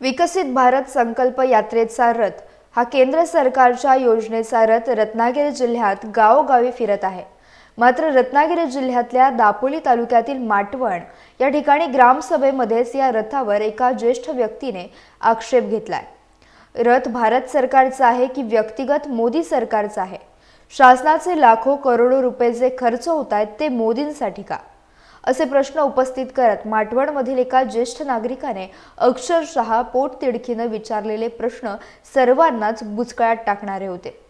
विकसित भारत संकल्प यात्रेचा रथ. हा केंद्र सरकारच्या योजनेचा रथ रत्नागिरी जिल्ह्यात गावोगावी फिरत आहे. मात्र रत्नागिरी जिल्ह्यातल्या दापोली तालुक्यातील माटवण या ठिकाणी ग्रामसभेमध्येच या रथावर एका ज्येष्ठ व्यक्तीने आक्षेप घेतलाय. रथ भारत सरकारचा आहे की व्यक्तिगत मोदी सरकारचा आहे? शासनाचे लाखो करोडो रुपये जे खर्च होत आहेत ते मोदींसाठी का? असे प्रश्न उपस्थित करत माटवणमधील एका ज्येष्ठ नागरिकाने अक्षरशः पोटतिडकीनं विचारलेले प्रश्न सर्वांनाच बुचकळ्यात टाकणारे होते.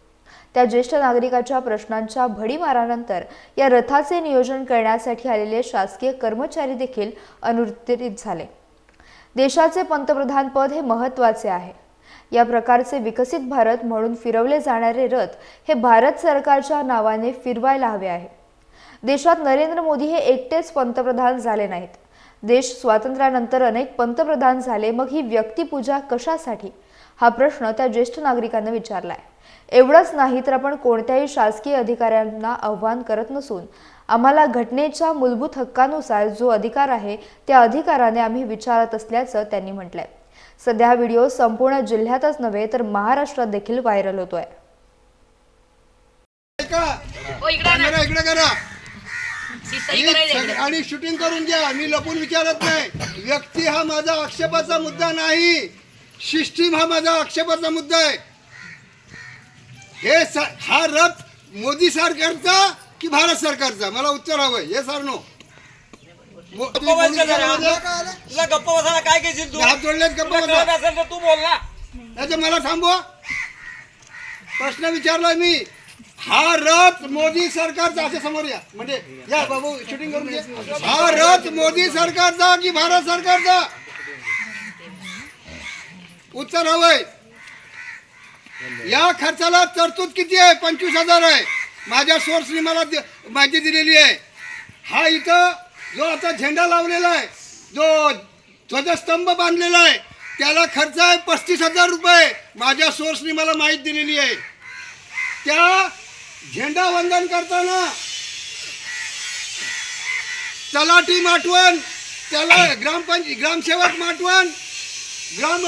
त्या ज्येष्ठ नागरिकाच्या प्रश्नांच्या भडीमारानंतर या रथाचे नियोजन करण्यासाठी आलेले शासकीय कर्मचारी देखील अनुत्तरित झाले. देशाचे पंतप्रधान पद हे महत्त्वाचे आहे. या प्रकारचे विकसित भारत म्हणून फिरवले जाणारे रथ हे भारत सरकारच्या नावाने फिरवायला हवे आहे. देशात नरेंद्र मोदी हे एकटेच पंतप्रधान झाले नाहीत. देश स्वातंत्र्यानंतर अनेक पंतप्रधान झाले मग ही व्यक्तिपूजा कशासाठी? हा प्रश्न त्या ज्येष्ठ नागरिकांना विचारलाय. एवढंच नाही तर आपण कोणत्याही शासकीय अधिकाऱ्यांना आव्हान करत नसून आम्हाला घटनेच्या मूलभूत हक्कानुसार जो अधिकार आहे त्या अधिकाराने आम्ही विचारत असल्याचं त्यांनी म्हटलंय. सध्या हा व्हिडिओ संपूर्ण जिल्ह्यातच नव्हे तर महाराष्ट्रात देखील व्हायरल होतोय. आणा. शूटिंग करून घ्या. मी लपून विचारत नाही. व्यक्ती हा माझा आक्षेपाचा मुद्दा नाही. सिस्टीम हा माझा आक्षेपाचा मुद्दा आहे. हे स- हा रथ मोदी सरकारचा की भारत सरकारचा? मला उत्तर हवंय. हे सर नो मो- गप्प बस कर जरा. तुला तुला गप्प बसायला काय घेशील तू? हात जोडलेत गप्प तुला बसा. कळत असेल तर तू बोल ना नाही तर मला थांबवा. प्रश्न विचारलाय मी. हा रथ मोदी सरकारचा असे समोर या. म्हणजे या बाबू शूटिंग करून घे. हा रथ मोदी सरकारचा की भारत सरकारचा उत्तर हवंय. या खर्चाला तरतूद किती आहे? पंचवीस हजार आहे. माझ्या सोर्सनी मला दि- माहिती दिलेली आहे. हा इथं जो आता झेंडा लावलेला आहे जो ध्वजस्तंभ बांधलेला आहे त्याला खर्च आहे पस्तीस हजार रुपये. माझ्या सोर्सनी मला माहिती दिलेली आहे. त्या झेंडा वंदन करताना तलाठी माटवण त्याला ग्रामपंच ग्रामसेवक माटवण ग्राम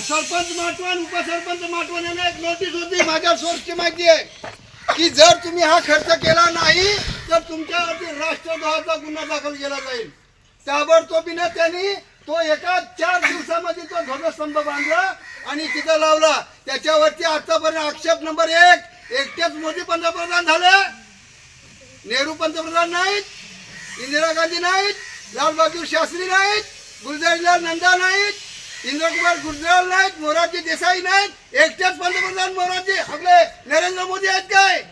सरपंच माटवण उपसरपंच माटवण यांना एक नोटीस होती माझ्या सोर्सची माहिती आहे की जर तुम्ही हा खर्च केला नाही तर तुमच्यावरती राष्ट्रद्रोहाचा गुन्हा दाखल केला जाईल. ताबडतोबीने त्यांनी तो एका चार दिवसामध्ये तो ध्वजस्तंभ बांधला आणि तिथं लावला. त्याच्यावरती आतापर्यंत आक्षेप नंबर एक एकटेच मोदी पंतप्रधान झाले. नेहरू पंतप्रधान नाहीत इंदिरा गांधी नाहीत लालबहादूर शास्त्री नाहीत गुलजारीलाल नंदा नाहीत इंद्रकुमार गुजराल नाहीत मोरारजी देसाई नाहीत. एकटेच पंतप्रधान मोरारजी आपले नरेंद्र मोदी आहेत काय?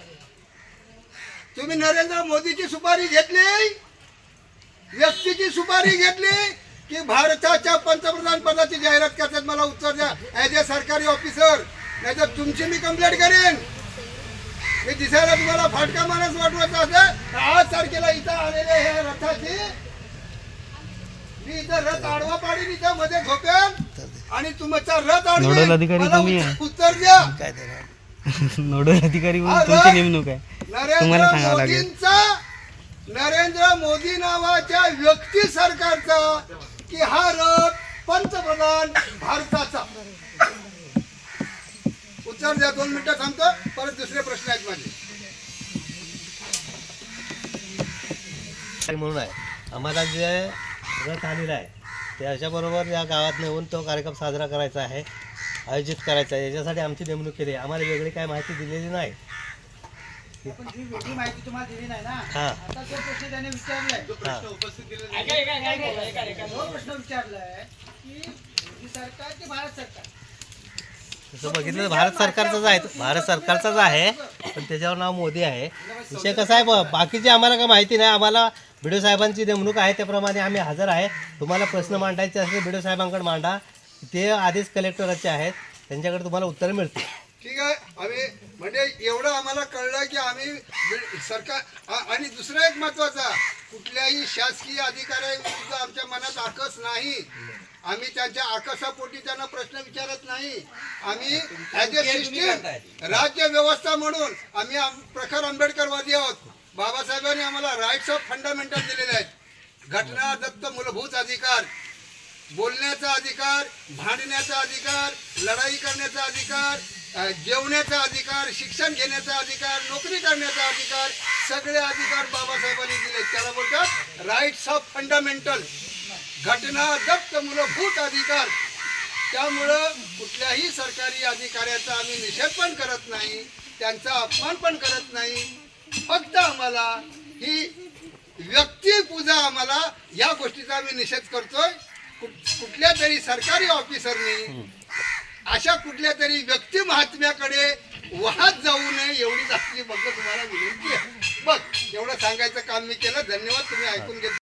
तुम्ही नरेंद्र मोदीची सुपारी घेतली व्यक्तीची सुपारी घेतली की भारताच्या पंतप्रधान पदाची जाहिरात करतात. मला उत्तर द्या. ॲज अ सरकारी ऑफिसर नाहीतर तुमची मी कंप्लेंट करेन. मी दिसायला तुम्हाला फाटका माणूस वाटवायचा असेल तर आज तारखेला इथं आलेले हे रथाची मी इथं रथ आडवा पाडीन इथं मध्ये झोपेन आणि तुमचा रथ नोडल अधिकारी तुम्ही उत्तर- आहे. उत्तर द्या. नोडल अधिकारी म्हणून तुमची नेमणूक आहे. नरेंद्र तुम्हाला सांगावं लागेल. मोदींचा नरेंद्र मोदी नावाच्या व्यक्ती सरकारचा की हा रथ पंतप्रधान भारताचा. उत्तर द्या दोन मिनिटं थांबतो परत दुसरे प्रश्न आहेत माझे म्हणून आहे. आम्हाला जे रथ आलेला आहे त्याच्याबरोबर या गावात नेऊन तो कार्यक्रम साजरा करायचा आहे आयोजित करायचा आहे. याच्यासाठी आमची नेमणूक केली आहे. आम्हाला वेगळी काय माहिती दिलेली नाही. पण ही वेगळी माहिती तुम्हाला दिली नाही ना हां. आता जो प्रश्न त्याने विचारलाय. हां. ऐका, ऐका, ऐका, ऐका, ऐका, ऐका. जो प्रश्न विचारलाय की मोदी सरकार की भारत सरकार? तसं बघितलं तर भारत सरकारचाच आहे. भारत सरकारचाच आहे पण त्याच्यावर नाव मोदी आहे. विषय कसा आहे? ब- बाकीची आम्हाला काय माहिती नाही. आम्हाला बिडो साहेबांची नेमणूक आहे त्याप्रमाणे आम्ही हजर आहे. तुम्हाला प्रश्न मांडायचे असले बिडो साहेबांकडे मांडा. ते आधीच कलेक्टरचे आहेत. त्यांच्याकडे तुम्हाला उत्तर मिळतील. ठीक आहे. आम्ही म्हणजे एवढं आम्हाला कळलं की आम्ही सरकार आणि दुसरं एक महत्त्वाचा कुठल्याही शासकीय अधिकाऱ्याविरुद्ध आमच्या मनात आकस नाही. आम्ही त्यांच्या आकसापोटी त्यांना प्रश्न विचारत नाही. आम्ही ॲज सिस्टीम राज्य व्यवस्था म्हणून आम्ही आम- प्रखर आंबेडकरवादी आहोत. बाबासाहेबांनी आम्हाला राईट्स ऑफ फंडामेंटल दिलेले आहेत. घटना दत्त मूलभूत अधिकार बोलण्याचा अधिकार भांडण्याचा अधिकार लढाई करण्याचा अधिकार जेवण्याचा अधिकार शिक्षण घेण्याचा अधिकार नोकरी करण्याचा अधिकार सगळे अधिकार बाबासाहेबांनी दिले त्याला बोलतात राईट्स ऑफ फंडामेंटल घटना दत्त मूलभूत अधिकार. त्यामुळं कुठल्याही सरकारी अधिकाऱ्याचा आम्ही निषेध पण करत नाही त्यांचा अपमान पण करत नाही फक्त आम्हाला ही व्यक्तिपूजा आम्हाला या गोष्टीचा आम्ही निषेध करतोय. कुठ- कुठल्या तरी सरकारी ऑफिसरनी अशा कुठल्या तरी व्यक्ती महात्म्याकडे वाहत जाऊ नये एवढीच आपली फक्त तुम्हाला विनंती आहे. बघ एवढं सांगायचं काम मी केलं. धन्यवाद तुम्ही ऐकून घेतलं.